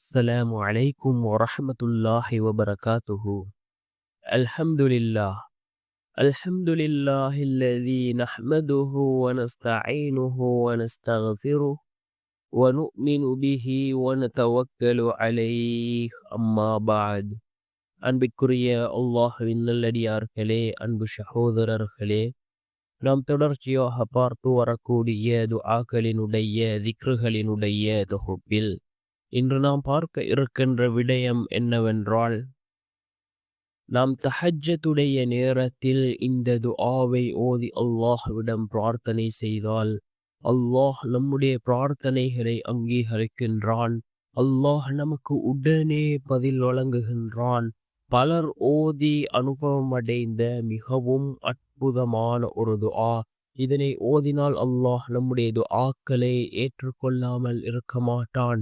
السلام عليكم ورحمة الله وبركاته الحمد لله الحمد لله الذي نحمده ونستعينه ونستغفره ونؤمن به ونتوكل عليه أما بعد அன்பிற்குரிய அல்லாஹுவின் நல்லடியார்களே அன்பு சகோதரர்களே நாம் தொடர்ச்சியாக பார்த்து வரக்கூடிய துஆக்களினுடைய திக்ருகளினுடைய தொகுப்பில் இன்று நாம் பார்க்க இருக்கின்ற விடயம் என்னவென்றால் நாம் தஹஜத்துடைய நேரத்தில் இந்த துஆவை ஓதி அல்லாஹ்விடம் பிரார்த்தனை செய்தால் அல்லாஹ் நம்முடைய பிரார்த்தனைகளை அங்கீகரிக்கின்றான். அல்லாஹ் நமக்கு உடனே பதில் வழங்குகின்றான். பலர் ஓதி அனுபவம் அடைந்த மிகவும் அற்புதமான ஒரு துஆ. இதனை ஓதினால் அல்லாஹ் நம்முடைய துஆக்களை ஏற்றுக்கொள்ளாமல் இருக்க மாட்டான்.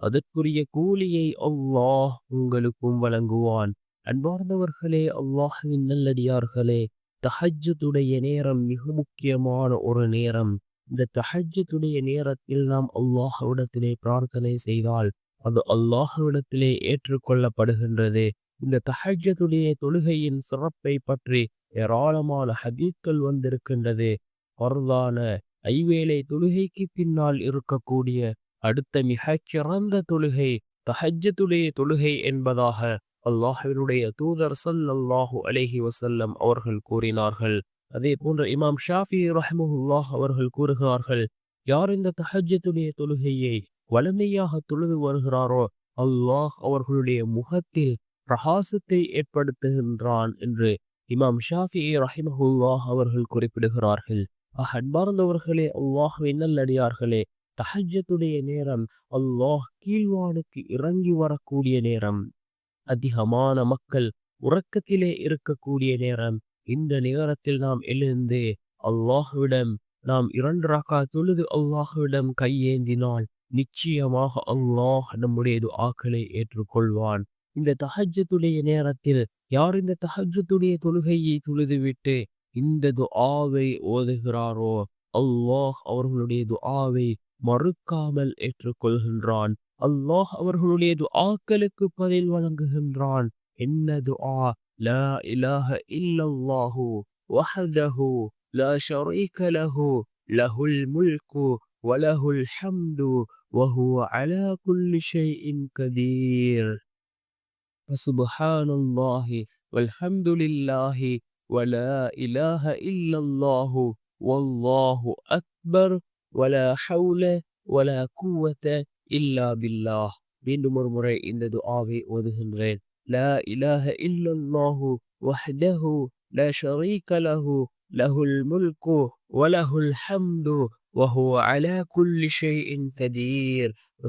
அதற்குரிய கூலியை அல்லாஹ் உங்களுக்கும் வழங்குவான். அன்பார்ந்தவர்களே அல்லாஹுவின் நல்லடியார்களே தஹஜத்துடைய நேரம் மிக முக்கியமான ஒரு நேரம். இந்த தஹஜத்துடைய நேரத்தில் நாம் அல்லாஹவிடத்திலே பிரார்த்தனை செய்தால் அது அல்லாஹவிடத்திலே ஏற்றுக்கொள்ளப்படுகின்றது. இந்த தஹஜத்துடைய தொழுகையின் சிறப்பை பற்றி ஏராளமான ஹதீக்கள் வந்திருக்கின்றது. பரதான ஐவேளை தொழுகைக்கு பின்னால் இருக்கக்கூடிய அடுத்த மிகச்சிறந்த தொழுகை தஹஜத்துடைய தொழுகை என்பதாக அல்லாஹினுடைய தூதர் சல்லாஹூ அலஹி வசல்லம் அவர்கள் கூறினார்கள். அதே போன்ற இமாம் ஷாஃபி ரஹமுல்லாஹ் அவர்கள் கூறுகிறார்கள் யார் இந்த தஹஜத்துடைய தொழுகையை வலிமையாக தொழுது வருகிறாரோ அல்லாஹ் அவர்களுடைய முகத்தில் பிரகாசத்தை ஏற்படுத்துகின்றான் என்று இமாம் ஷாஃபி ரஹிமஹுல்லாஹ் அவர்கள் குறிப்பிடுகிறார்கள். அன்பார்ந்தவர்களே அல்லாஹ் நல்லடியார்களே தஹஜத்துடைய நேரம் அல்லாஹ் கீழ்வானுக்கு இறங்கி வரக்கூடிய நேரம் அதிகமான மக்கள் உறக்கத்திலே இருக்கக்கூடிய நேரம். இந்த நேரத்தில் நாம் எழுந்து அல்லாஹுவிடம் நாம் இரண்டு ரகா தொழுது அல்லாஹுவிடம் கையேந்தினால் நிச்சயமாக அல்லாஹ் நம்முடைய ஆக்களை ஏற்றுக்கொள்வான். இந்த தஹஜத்துடைய நேரத்தில் யார் இந்த தஹஜத்துடைய தொழுகையை தொழுதுவிட்டு இந்த துஆவை ஓதுகிறாரோ? அல்லாஹ் அவர்களுடைய துஆவை மறுக்காமல் ஏற்றுக்கொள்கின்றான் அல்லாஹ் அவர்களுடைய துஆக்களுக்கு பதில் வழங்குகின்றான் என்ன துஆ லா இலாஹ இல்லல்லாஹு வஹதஹு லா ஷரீக லஹு லஹுல் முல்கு வலஹுல் ஹம்து وهو على كل شيء قدير فسبحان الله والحمد لله ولا إله إلا الله والله أكبر ولا حول ولا قوة إلا بالله. மீண்டும் ஒரு முறை இந்த துஆவை ஓதுகின்றேன் لا إله إلا الله وحده لا شريك له له الملك وله الحمد وهو على كل شيء قدير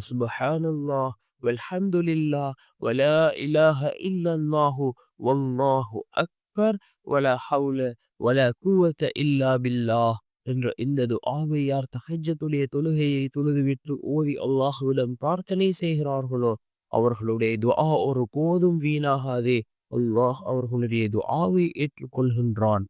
سبحان الله والحمد لله ولا إله إلا الله والله أكبر ولا حول ولا قوة إلا بالله என்ற இந்த துஆவை யார் தஹஜத்துடைய தொழுகையை தொழுதுவிட்டு ஓதி அல்லாஹுவிடம் பிரார்த்தனை செய்கிறார்களோ அவர்களுடைய துஆ ஒரு போதும் வீணாகாதே. அல்லாஹ் அவர்களுடைய துஆவை ஏற்றுக்கொள்கின்றான்.